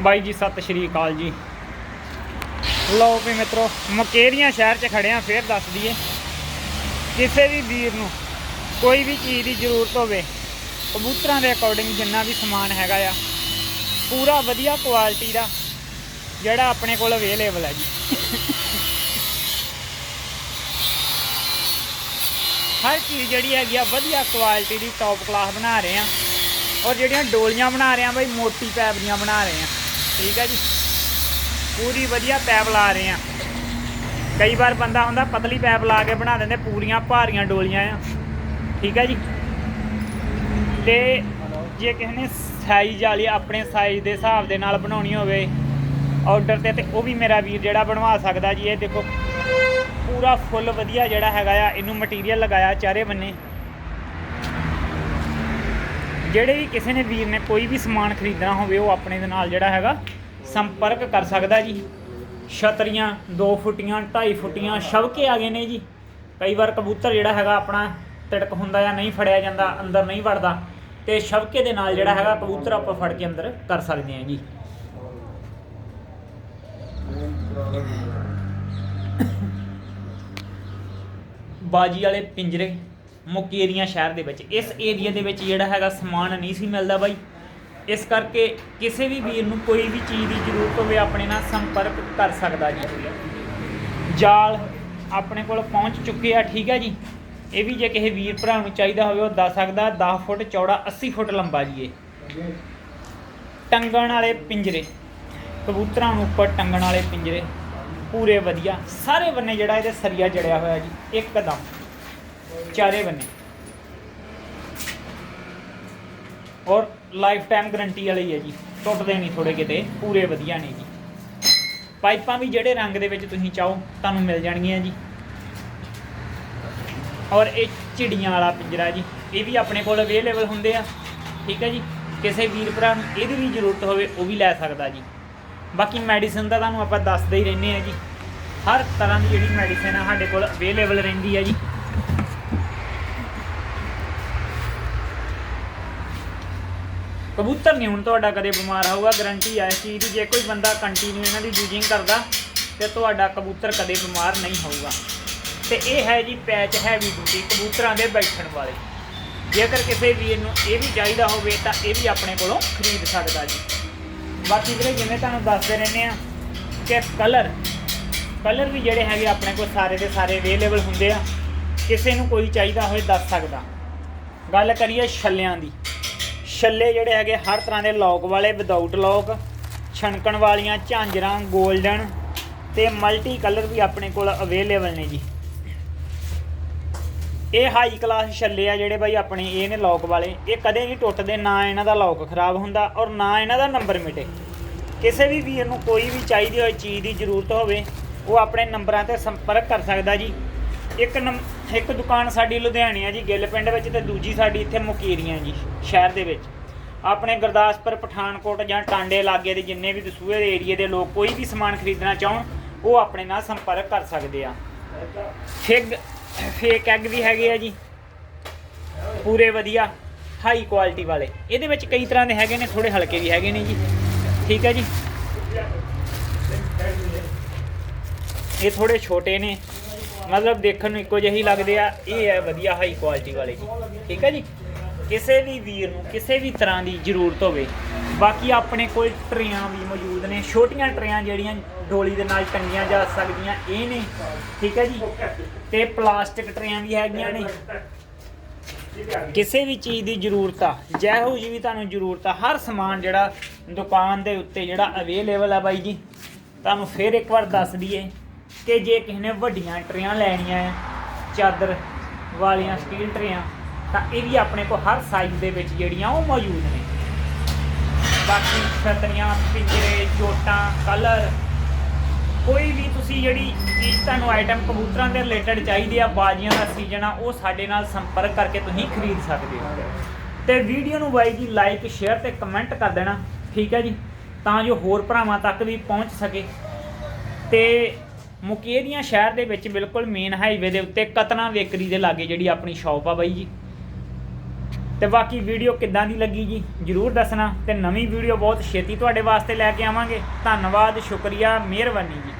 ਬਾਈ ਜੀ, ਸਤਿ ਸ਼੍ਰੀ ਅਕਾਲ ਜੀ। ਲਓ ਵੀ ਮਿੱਤਰੋ, ਮਕੇਰੀਆਂ ਸ਼ਹਿਰ 'ਚ ਖੜੇ ਆ, ਫੇਰ ਦੱਸ ਦਈਏ। ਕਿਸੇ ਵੀ ਵੀਰ ਨੂੰ ਕੋਈ ਵੀ ਚੀਜ਼ ਦੀ ਜ਼ਰੂਰਤ ਹੋਵੇ, ਕਬੂਤਰਾਂ ਦੇ ਅਕੋਰਡਿੰਗ ਜਿੰਨਾ ਵੀ ਸਮਾਨ ਹੈਗਾ ਆ, ਪੂਰਾ ਵਧੀਆ ਕੁਆਲਿਟੀ ਦਾ ਜਿਹੜਾ ਆਪਣੇ ਕੋਲ ਅਵੇਲੇਬਲ ਹੈ ਜੀ। ਹਰ ਚੀਜ਼ ਜਿਹੜੀ ਹੈਗੀ ਆ, ਵਧੀਆ ਕੁਆਲਿਟੀ ਦੀ ਟੌਪ ਕਲਾਸ ਬਣਾ ਰਹੇ ਆ। ਔਰ ਜਿਹੜੀਆਂ ਡੋਲੀਆਂ ਬਣਾ ਰਹੇ ਆ, ਬਈ ਮੋਟੀ ਪੈਪ ਦੀਆਂ ਬਣਾ ਰਹੇ ਆ। ਠੀਕ ਹੈ ਜੀ। ਪੂਰੀ ਵਧੀਆ ਪੈਪ ਲਾ ਰਹੇ ਆ। ਕਈ ਵਾਰ ਬੰਦਾ ਹੁੰਦਾ ਪਤਲੀ ਪੈਪ ਲਾ ਕੇ ਬਣਾ ਦਿੰਦੇ, ਪੂਰੀਆਂ ਭਾਰੀਆਂ ਡੋਲੀਆਂ ਆ। ਠੀਕ ਹੈ ਜੀ। ਤੇ ਜੇ ਕਿਸੇ ਨੇ ਸਾਈਜ਼ ਵਾਲੀ ਆਪਣੇ ਸਾਈਜ਼ ਦੇ ਹਿਸਾਬ ਦੇ ਨਾਲ ਬਣਾਉਣੀ ਹੋਵੇ ਆਰਡਰ ਤੇ ਤੇ ਉਹ ਵੀ ਮੇਰਾ ਵੀਰ ਜਿਹੜਾ ਬਣਵਾ ਸਕਦਾ ਜੀ। ਇਹ ਦੇਖੋ, ਪੂਰਾ ਫੁੱਲ ਵਧੀਆ ਜਿਹੜਾ ਹੈਗਾ ਆ, ਇਹਨੂੰ ਮਟੀਰੀਅਲ ਲਗਾਇਆ ਚਾਰੇ ਬੰਨੇ। ਜਿਹੜੇ ਵੀ ਕਿਸੇ ਨੇ ਵੀਰ ਨੇ ਕੋਈ ਵੀ ਸਮਾਨ ਖਰੀਦਣਾ ਹੋਵੇ, ਉਹ ਆਪਣੇ ਦੇ ਨਾਲ ਜਿਹੜਾ ਹੈਗਾ ਸੰਪਰਕ ਕਰ ਸਕਦਾ ਜੀ। ਛਤਰੀਆਂ 2 ਫੁੱਟੀਆਂ 2.5 ਫੁੱਟੀਆਂ ਸ਼ਬਕੇ ਆ ਗਏ ਨੇ ਜੀ। ਕਈ ਵਾਰ ਕਬੂਤਰ ਜਿਹੜਾ ਹੈਗਾ ਆਪਣਾ ਤਿੜਕ ਹੁੰਦਾ ਜਾਂ ਨਹੀਂ ਫੜਿਆ ਜਾਂਦਾ, ਅੰਦਰ ਨਹੀਂ ਵੜਦਾ। ਤੇ ਸ਼ਬਕੇ ਦੇ ਨਾਲ ਜਿਹੜਾ ਹੈਗਾ ਕਬੂਤਰ ਆਪਾਂ ਫੜ ਕੇ ਅੰਦਰ ਕਰ ਸਕਦੇ ਹਾਂ ਜੀ। ਬਾਜੀ ਵਾਲੇ ਪਿੰਜਰੇ ਮੁਕੇਰੀਆਂ ਸ਼ਹਿਰ ਦੇ ਵਿੱਚ। ਇਸ ਏਰੀਆ ਦੇ ਵਿੱਚ ਜਿਹੜਾ ਹੈਗਾ ਸਮਾਨ ਨਹੀਂ ਸੀ ਮਿਲਦਾ ਬਾਈ। ਇਸ ਕਰਕੇ ਕਿਸੇ ਵੀ ਵੀਰ ਨੂੰ ਕੋਈ ਵੀ ਚੀਜ਼ ਦੀ ਜ਼ਰੂਰਤ ਹੋਵੇ, ਆਪਣੇ ਨਾਲ ਸੰਪਰਕ ਕਰ ਸਕਦਾ ਜੀ। ਜਾਲ ਆਪਣੇ ਕੋਲ ਪਹੁੰਚ ਚੁੱਕੇ ਆ, ਠੀਕ ਹੈ ਜੀ। ਇਹ ਵੀ ਜੇ ਕਿਸੇ ਵੀਰ ਭਰਾ ਨੂੰ ਚਾਹੀਦਾ ਹੋਵੇ, ਉਹ ਦੱਸ ਸਕਦਾ 10 ਫੁੱਟ ਚੌੜਾ 80 ਫੁੱਟ ਲੰਬਾ ਜੀ ਇਹ। ਟੰਗਣ ਵਾਲੇ ਪਿੰਜਰੇ, ਕਬੂਤਰਾਂ ਨੂੰ ਉੱਪਰ ਟੰਗਣ ਵਾਲੇ ਪਿੰਜਰੇ, ਪੂਰੇ ਵਧੀਆ। ਸਾਰੇ ਬੰਨੇ ਜਿਹੜਾ ਇਹਦੇ ਸਰੀਆ ਜੜਿਆ ਹੋਇਆ ਜੀ, ਇੱਕਦਮ। ਚਾਰੇ ਬੰਨੇ। ਔਰ ਲਾਈਫ ਟਾਈਮ ਗਾਰੰਟੀ ਵਾਲੇ ਹੈ ਜੀ। ਟੁੱਟਦੇ ਨਹੀਂ ਥੋੜੇ ਕਿਤੇ, ਪੂਰੇ ਵਧੀਆ ਨੇ ਜੀ। ਪਾਈਪਾਂ ਵੀ ਜਿਹੜੇ ਰੰਗ ਦੇ ਵਿੱਚ ਤੁਸੀਂ ਚਾਹੋ, ਤੁਹਾਨੂੰ ਮਿਲ ਜਾਣਗੀਆਂ ਜੀ। ਔਰ ਇਹ ਚਿੜੀਆਂ ਵਾਲਾ ਪਿੰਜਰਾ ਜੀ, ਇਹ ਵੀ ਆਪਣੇ ਕੋਲ ਅਵੇਲੇਬਲ ਹੁੰਦੇ ਆ। ਠੀਕ ਹੈ ਜੀ? ਕਿਸੇ ਵੀਰ ਭਰਾ ਨੂੰ ਇਹਦੀ ਵੀ ਜ਼ਰੂਰਤ ਹੋਵੇ, ਉਹ ਵੀ ਲੈ ਸਕਦਾ ਜੀ। ਬਾਕੀ ਮੈਡੀਸਨ ਦਾ ਤੁਹਾਨੂੰ ਆਪਾਂ ਦੱਸਦੇ ਹੀ ਰਹਿੰਦੇ ਆ ਜੀ। ਹਰ ਤਰ੍ਹਾਂ ਦੀ ਜਿਹੜੀ ਮੈਡੀਸਨ ਆ ਸਾਡੇ ਕੋਲ ਅਵੇਲੇਬਲ ਰਹਿੰਦੀ ਹੈ ਜੀ। ਕਬੂਤਰ ਨਹੀਂ ਹੁਣ ਤੁਹਾਡਾ ਕਦੇ ਬਿਮਾਰ ਹੋਊਗਾ ਗਰੰਟੀ ਹੈ ਇਸ ਚੀਜ਼ ਦੀ। ਜੇ ਕੋਈ ਬੰਦਾ ਕੰਟੀਨਿਊ ਇਹਨਾਂ ਦੀ ਯੂਜ਼ਿੰਗ ਕਰਦਾ, ਤੇ ਤੁਹਾਡਾ ਕਬੂਤਰ ਕਦੇ ਬਿਮਾਰ ਨਹੀਂ ਹੋਊਗਾ। ਤੇ ਇਹ ਹੈ ਜੀ ਪੈਚ ਹੈਵੀ ਡਿਊਟੀ ਕਬੂਤਰਾਂ ਦੇ ਬੈਠਣ ਵਾਲੇ। ਜੇਕਰ ਕਿਸੇ ਵੀਰ ਨੂੰ ਇਹ ਵੀ ਚਾਹੀਦਾ ਹੋਵੇ, ਤਾਂ ਇਹ ਵੀ ਆਪਣੇ ਕੋਲੋਂ ਖਰੀਦ ਸਕਦਾ ਜੀ। ਬਾਕੀ ਵੀਰੇ, ਜਿਵੇਂ ਤੁਹਾਨੂੰ ਦੱਸਦੇ ਰਹਿੰਦੇ ਆ ਕਿ ਕਲਰ ਕਲਰ ਵੀ ਜਿਹੜੇ ਹੈਗੇ ਆਪਣੇ ਕੋਲ ਸਾਰੇ ਦੇ ਸਾਰੇ ਅਵੇਲੇਬਲ ਹੁੰਦੇ ਆ। ਕਿਸੇ ਨੂੰ ਕੋਈ ਚਾਹੀਦਾ ਹੋਵੇ ਦੱਸ ਸਕਦਾ। ਗੱਲ ਕਰੀਏ ਛੱਲਿਆਂ ਦੀ। ਛੱਲੇ ਜਿਹੜੇ ਹੈਗੇ ਹਰ ਤਰ੍ਹਾਂ ਦੇ ਲੌਕ ਵਾਲੇ ਵਿਦਆਊਟ ਲੌਕ ਛਣਕਣ ਵਾਲੀਆਂ ਝਾਂਜਰਾਂ 골ਡਨ ਤੇ ਮਲਟੀ ਕਲਰ ਵੀ ਆਪਣੇ ਕੋਲ ਅਵੇਲੇਬਲ ਨੇ ਜੀ। ਇਹ ਹਾਈ ਕਲਾਸ ਛੱਲੇ ਆ ਜਿਹੜੇ ਬਾਈ ਆਪਣੇ, ਇਹ ਨੇ ਲੌਕ ਵਾਲੇ। ਇਹ ਕਦੇ ਨਹੀਂ ਟੁੱਟਦੇ, ਨਾ ਇਹਨਾਂ ਦਾ ਲੌਕ ਖਰਾਬ ਹੁੰਦਾ ਔਰ ਨਾ ਇਹਨਾਂ ਦਾ ਨੰਬਰ ਮਿਟੇ। ਕਿਸੇ ਵੀ ਵੀਰ ਨੂੰ ਕੋਈ ਵੀ ਚਾਹੀਦੀ ਹੋਏ ਚੀਜ਼ ਦੀ ਜ਼ਰੂਰਤ ਹੋਵੇ, ਉਹ ਆਪਣੇ ਨੰਬਰਾਂ ਤੇ ਸੰਪਰਕ ਕਰ ਸਕਦਾ ਜੀ। ਇੱਕ ਨੰ, ਇੱਕ ਦੁਕਾਨ ਸਾਡੀ ਲੁਧਿਆਣੇ ਆ ਜੀ, ਗਿੱਲ ਪਿੰਡ ਵਿੱਚ ਤੇ ਦੂਜੀ ਸਾਡੀ ਇੱਥੇ ਮੁਕੇਰੀਆਂ ਜੀ, ਸ਼ਹਿਰ ਦੇ ਵਿੱਚ। ਆਪਣੇ ਗੁਰਦਾਸਪੁਰ, ਪਠਾਨਕੋਟ ਜਾਂ ਟਾਂਡੇ ਲਾਗੇ ਦੇ ਜਿੰਨੇ ਵੀ ਦਸੂਹੇ ਦੇ ਏਰੀਏ ਦੇ ਲੋਕ ਕੋਈ ਵੀ ਸਮਾਨ ਖਰੀਦਣਾ ਚਾਹਣ, ਉਹ ਆਪਣੇ ਨਾਲ ਸੰਪਰਕ ਕਰ ਸਕਦੇ ਆ। ਫਿਗ ਫੇਕ ਐਗ ਵੀ ਹੈਗੇ ਆ ਜੀ, ਪੂਰੇ ਵਧੀਆ ਹਾਈ ਕੁਆਲਿਟੀ ਵਾਲੇ। ਇਹਦੇ ਵਿੱਚ ਕਈ ਤਰ੍ਹਾਂ ਦੇ ਹੈਗੇ ਨੇ ਥੋੜੇ ਹਲਕੇ ਵੀ ਹੈਗੇ ਨੇ ਜੀ। ਠੀਕ ਹੈ ਜੀ? ਇਹ ਥੋੜੇ ਛੋਟੇ ਨੇ। ਮਤਲਬ ਦੇਖਣ ਨੂੰ ਇੱਕੋ ਜਿਹੇ ਹੀ ਲੱਗਦੇ ਆ, ਇਹ ਹੈ ਵਧੀਆ ਹਾਈ ਕੁਆਲਿਟੀ ਵਾਲੇ ਜੀ। ਠੀਕ ਹੈ ਜੀ? ਕਿਸੇ ਵੀ ਵੀਰ ਨੂੰ ਕਿਸੇ ਵੀ ਤਰ੍ਹਾਂ ਦੀ ਜ਼ਰੂਰਤ ਹੋਵੇ, ਬਾਕੀ ਆਪਣੇ ਕੋਲ ਟਰੇਆਂ ਵੀ ਮੌਜੂਦ ਨੇ, ਛੋਟੀਆਂ ਟਰੇਆਂ ਜਿਹੜੀਆਂ ਡੋਲੀ ਦੇ ਨਾਲ ਟੰਗੀਆਂ ਜਾ ਸਕਦੀਆਂ, ਇਹ ਨੇ। ਠੀਕ ਹੈ ਜੀ? ਤੇ ਪਲਾਸਟਿਕ ਟਰੇਆਂ ਵੀ ਹੈਗੀਆਂ ਨੇ। ਕਿਸੇ ਵੀ ਚੀਜ਼ ਦੀ ਜ਼ਰੂਰਤ ਆ, ਜਿਹੋ ਜੀ ਵੀ ਤੁਹਾਨੂੰ ਜ਼ਰੂਰਤ ਆ, ਹਰ ਸਮਾਨ ਜਿਹੜਾ ਦੁਕਾਨ ਦੇ ਉੱਤੇ ਜਿਹੜਾ ਅਵੇਲੇਬਲ ਆ ਬਾਈ ਜੀ, ਤੁਹਾਨੂੰ ਫਿਰ ਇੱਕ ਵਾਰ ਦੱਸ ਦਈਏ। ਕਿ ਜੇ ਕਿਸੇ ਨੇ ਵੱਡੀਆਂ ਟਰੇਆਂ ਲੈਣੀਆਂ ਆ ਚਾਦਰ ਵਾਲੀਆਂ ਸਟੀਲ ਟਰੇਆਂ, ਤਾਂ ਇਹ ਵੀ ਆਪਣੇ ਕੋਲ ਹਰ ਸਾਈਜ਼ ਦੇ ਵਿੱਚ ਜਿਹੜੀਆਂ ਉਹ ਮੌਜੂਦ ਨੇ। ਬਾਕੀ ਛਤਰੀਆਂ, ਪਿੰਜਰੇ ਜੋਟਾਂ ਕਲਰ, ਕੋਈ ਵੀ ਤੁਸੀਂ ਜਿਹੜੀ ਚੀਜ਼ ਤੁਹਾਨੂੰ ਆਈਟਮ ਕਬੂਤਰਾਂ ਦੇ ਰਿਲੇਟਡ ਚਾਹੀਦੀ ਆ, ਬਾਜੀਆਂ ਦਾ ਸੀਜ਼ਨ ਆ, ਉਹ ਸਾਡੇ ਨਾਲ ਸੰਪਰਕ ਕਰਕੇ ਤੁਸੀਂ ਖਰੀਦ ਸਕਦੇ ਹੋ। ਤੇ ਵੀਡੀਓ ਨੂੰ ਬਾਈ ਜੀ ਲਾਈਕ ਸ਼ੇਅਰ ਤੇ ਕਮੈਂਟ ਕਰ ਦੇਣਾ, ਠੀਕ ਹੈ ਜੀ? ਤਾਂ ਜੋ ਹੋਰ ਭਰਾਵਾਂ ਤੱਕ ਵੀ ਪਹੁੰਚ ਸਕੇ। ਤੇ ਮੁਕੇਰੀਆਂ ਸ਼ਹਿਰ ਦੇ ਵਿੱਚ ਬਿਲਕੁਲ ਮੇਨ ਹਾਈਵੇ ਦੇ ਉੱਤੇ ਕਤਨਾ ਬੇਕਰੀ ਦੇ ਲਾਗੇ ਜਿਹੜੀ ਆਪਣੀ ਸ਼ਾਪ ਆ ਬਾਈ ਜੀ। ਤੇ ਬਾਕੀ ਵੀਡੀਓ ਕਿੱਦਾਂ ਦੀ ਲੱਗੀ ਜੀ, ਜਰੂਰ ਦੱਸਣਾ ਤੇ ਨਵੀਂ ਵੀਡੀਓ ਬਹੁਤ ਛੇਤੀ ਤੁਹਾਡੇ ਵਾਸਤੇ ਲੈ ਕੇ ਆਵਾਂਗੇ। ਧੰਨਵਾਦ, ਸ਼ੁਕਰੀਆ, ਮਿਹਰਬਾਨੀ ਜੀ।